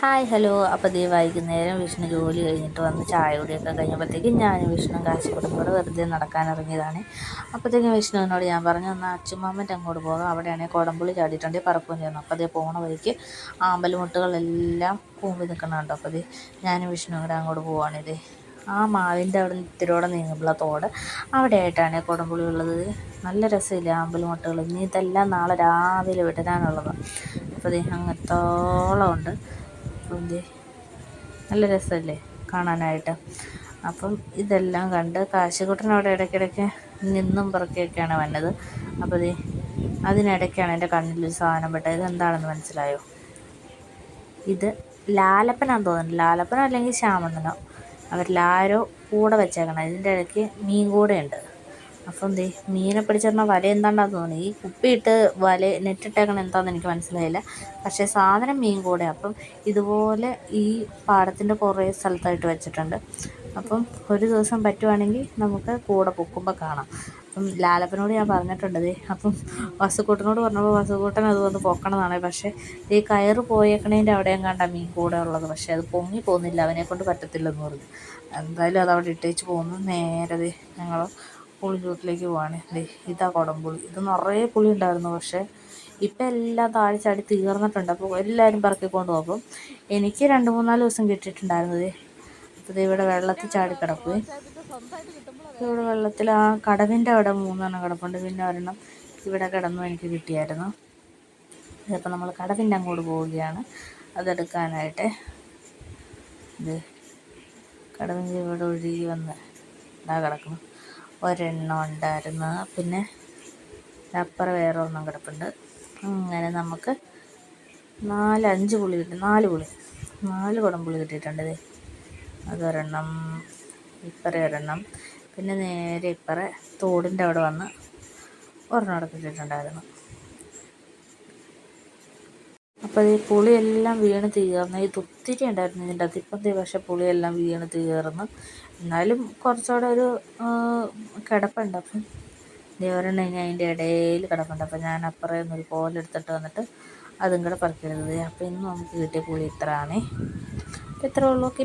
Hi hello. അപ്പോൾ ദേ വൈകുന്നേരം വിഷ്ണു ജോലി കഴിഞ്ഞിട്ട് വന്ന് ചായ കുടിയൊക്കെ കഴിഞ്ഞപ്പോഴത്തേക്കും ഞാൻ വിഷ്ണു കാശിപ്പുറം കൂടെ വെറുതെ നടക്കാനിറങ്ങിയതാണ് അപ്പോഴത്തേക്കും വിഷ്ണുവിനോട് ഞാൻ പറഞ്ഞു എന്നാൽ അച്ചുമാമന്റെ അങ്ങോട്ട് പോകാം. അവിടെയാണെങ്കിൽ കുടംപുള്ളി ചാടിയിട്ടുണ്ട് പറക്കുകയും ചെയ്യുന്നു അപ്പോൾ അതേ പോണ വഴിക്ക് ആമ്പൽമുട്ടുകളെല്ലാം കൂമ്പി നിൽക്കുന്നുണ്ട്. അപ്പോൾ അതേ ഞാനും വിഷ്ണു കൂടെ അങ്ങോട്ട് പോവുകയാണിത് ആ മാവിന്റെ അവിടെ ഇത്തിരിയോടെ നീങ്ങുമ്പോൾ തോട്. അവിടെയായിട്ടാണ് കുടംപുളി ഉള്ളത്. നല്ല രസമില്ലേ ആമ്പൽമുട്ടുകൾ ഇനി ഇതെല്ലാം നാളെ രാവിലെ വിടരാനുള്ളതാണ് അപ്പോൾ അതേ അങ്ങത്തോളം ഉണ്ട്. അപ്പം നല്ല രസമല്ലേ കാണാനായിട്ട്. അപ്പം ഇതെല്ലാം കണ്ട് കാശിക്കുട്ടൻ അവിടെ ഇടയ്ക്കിടയ്ക്ക് നിന്നും പുറക്കെയൊക്കെയാണ് വന്നത്. അപ്പോൾ ഇത് അതിനിടയ്ക്കാണ് എന്റെ കണ്ണിലൊരു സാധനം പെട്ടത്. ഇതെന്താണെന്ന് മനസ്സിലായോ? ഇത് ലാലപ്പനാന്ന് തോന്നുന്നു. ലാലപ്പനോ അല്ലെങ്കിൽ ശ്യാമണ്ണനോ? അവരിലാരോ കൂടെ വെച്ചേക്കണം. ഇതിന്റെ ഇടയ്ക്ക് മീൻ കൂടെയുണ്ട് അപ്പം ദേ മീനെ പിടിച്ചിരുന്ന വല എന്താണ്ടാന്ന് തോന്നി? ഈ കുപ്പിയിട്ട് വല നെറ്റിട്ടേക്കണ എന്താണെന്ന് എനിക്ക് മനസ്സിലായില്ല. പക്ഷേ സാധനം മീൻ കൂടെ. അപ്പം ഇതുപോലെ ഈ പാടത്തിന്റെ കുറേ സ്ഥലത്തായിട്ട് വെച്ചിട്ടുണ്ട്. അപ്പം ഒരു ദിവസം പറ്റുവാണെങ്കിൽ നമുക്ക് കൂടെ പൊക്കുമ്പോൾ കാണാം. അപ്പം ലാലപ്പനോട് ഞാൻ പറഞ്ഞിട്ടുണ്ട് ദേ അപ്പം വസുക്കൂട്ടനോട് പറഞ്ഞപ്പോൾ വസുക്കൂട്ടൻ അത് വന്ന് പൊക്കണതാണ്. പക്ഷേ ഈ കയറ് പോയേക്കണേന്റെ അവിടെയും കണ്ട മീൻ കൂടെ ഉള്ളത്. പക്ഷേ അത് പൊങ്ങി പോകുന്നില്ല അവനെ കൊണ്ട് പറ്റത്തില്ലെന്ന് പറഞ്ഞു. എന്തായാലും അത് അവിടെ ഇട്ടേച്ച് പോകുന്നു. നേരെ ഞങ്ങൾ പുളിഞ്ചോട്ടിലേക്ക് പോവാണ്. ദേ ഇതാ കുടംപുളി. ഇത് നിറയെ പുളി ഉണ്ടായിരുന്നു പക്ഷേ ഇപ്പം എല്ലാം താഴെ ചാടി തീർന്നിട്ടുണ്ട്. അപ്പോൾ എല്ലാവരും പറക്കിക്കൊണ്ട് പോകും. എനിക്ക് രണ്ട് മൂന്നാൽ ദിവസം കിട്ടിയിട്ടുണ്ടായിരുന്നത് അപ്പോൾ ഇവിടെ വെള്ളത്തിൽ ചാടി കിടക്കുകയും ഇവിടെ വെള്ളത്തിൽ ആ കടവിന്റെ അവിടെ മൂന്നെണ്ണം കിടപ്പുണ്ട്. പിന്നെ ഒരെണ്ണം ഇവിടെ കിടന്നു എനിക്ക് കിട്ടിയായിരുന്നു. ഇതിപ്പോൾ നമ്മൾ കടവിന്റെ അങ്ങോട്ട് പോവുകയാണ്. അതെടുക്കാനായിട്ട്. ഇത് കടവിന്റെ ഇവിടെ ഒഴുകി വന്ന് ഇതാ കിടക്കുന്നു. ഒരെണ്ണം ഉണ്ടായിരുന്നു. പിന്നെ അപ്പുറം വേറെ ഒന്നും കിടപ്പുണ്ട്. അങ്ങനെ നമുക്ക് നാലഞ്ച് പുളി കിട്ടി. നാല് പുളി. നാല് കുടം പുളി കിട്ടിയിട്ടുണ്ട് അതൊരെണ്ണം ഇപ്പറേ ഒരെണ്ണം. പിന്നെ നേരെ ഇപ്പറേ തോടിന്റെ അവിടെ വന്ന് ഒരെണ്ണം അവിടെ കിട്ടിയിട്ടുണ്ടായിരുന്നു. അപ്പോൾ ഈ പുളിയെല്ലാം വീണ് തീർന്നു. ഇത് ഒത്തിരി ഉണ്ടായിരുന്നു ഇതിന്റെ അകത്ത്. ഇപ്പം പക്ഷേ പുളിയെല്ലാം വീണ് തീർന്നു. എന്നാലും കുറച്ചുകൂടെ ഒരു കിടപ്പുണ്ട്. അപ്പം ദേവരെണ്ണ ഇനി അതിന്റെ ഇടയിൽ കിടപ്പുണ്ട്. അപ്പം ഞാൻ അപ്പുറം നിന്നൊരു കോലെടുത്തിട്ട് വന്നിട്ട് അതും കൂടെ പറിക്കരുത് അപ്പം ഇന്ന് നമുക്ക് കിട്ടിയ പുളി ഇത്ര അപ്പം ഇത്രയേ ഉള്ളൂ. ഓക്കെ